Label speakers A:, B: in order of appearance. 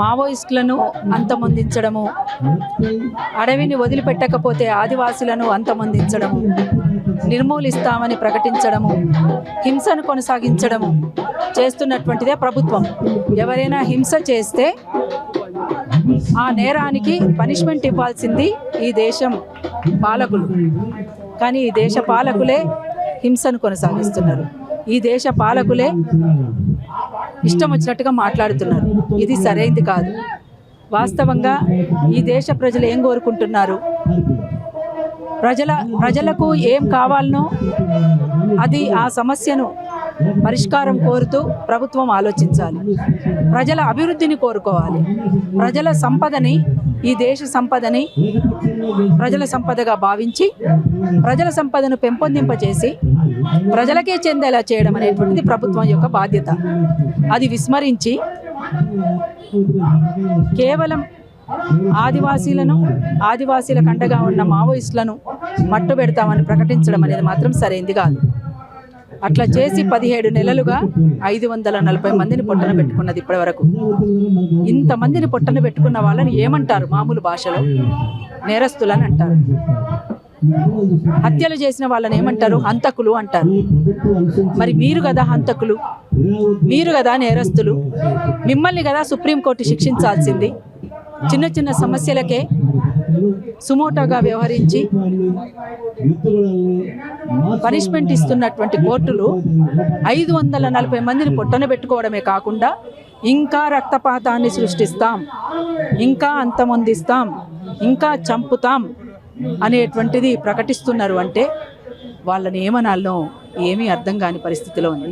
A: మావోయిస్టులను అంతమొందించడము అడవిని వదిలిపెట్టకపోతే ఆదివాసులను అంతమొందించడము నిర్మూలిస్తామని ప్రకటించడము హింసను కొనసాగించడము చేస్తున్నటువంటిదే ప్రభుత్వం. ఎవరైనా హింస చేస్తే ఆ నేరానికి పనిష్మెంట్ ఇవ్వాల్సింది ఈ దేశం పాలకులు. కానీ ఈ దేశ పాలకులే హింసను కొనసాగిస్తున్నారు. ఈ దేశ పాలకులే ఇష్టం వచ్చినట్టుగా మాట్లాడుతున్నారు. ఇది సరైంది కాదు. వాస్తవంగా ఈ దేశ ప్రజలు ఏం కోరుకుంటున్నారు? ప్రజల ప్రజలకు ఏం కావాలనో అది ఆ సమస్యను పరిష్కారం కోరుతూ ప్రభుత్వం ఆలోచించాలి. ప్రజల అభివృద్ధిని కోరుకోవాలి. ప్రజల సంపదని ఈ దేశ సంపదని ప్రజల సంపదగా భావించి ప్రజల సంపదను పెంపొందింపచేసి ప్రజలకే చెందేలా చేయడం అనేటువంటిది ప్రభుత్వం యొక్క బాధ్యత. అది విస్మరించి కేవలం ఆదివాసీలను ఆదివాసీల కండగా ఉన్న మావోయిస్టులను మట్టు పెడతామని ప్రకటించడం అనేది మాత్రం సరైంది కాదు. అట్లా చేసి పదిహేడు నెలలుగా ఐదు వందల నలభై మందిని పొట్టన పెట్టుకున్నది ఇప్పటి వరకు ఇంతమందిని పొట్టన పెట్టుకున్న వాళ్ళని ఏమంటారు మామూలు భాషలో? నేరస్తులని అంటారు. హత్యలు చేసిన వాళ్ళని ఏమంటారు? హంతకులు అంటారు. మరి మీరు కదా హంతకులు? మీరు కదా నేరస్తులు? మిమ్మల్ని కదా సుప్రీంకోర్టు శిక్షించాల్సింది? చిన్న చిన్న సమస్యలకే సుమోటోగా వ్యవహరించి పనిష్మెంట్ ఇస్తున్నటువంటి కోర్టులు ఐదు వందల నలభై మందిని పొట్టన పెట్టుకోవడమే కాకుండా ఇంకా రక్తపాతాన్ని సృష్టిస్తాం ఇంకా అంతమొందిస్తాం ఇంకా చంపుతాం అనేటువంటిది ప్రకటిస్తున్నారు అంటే వాళ్ళని ఏమనాలనో ఏమీ అర్థం కాని పరిస్థితిలో ఉంది.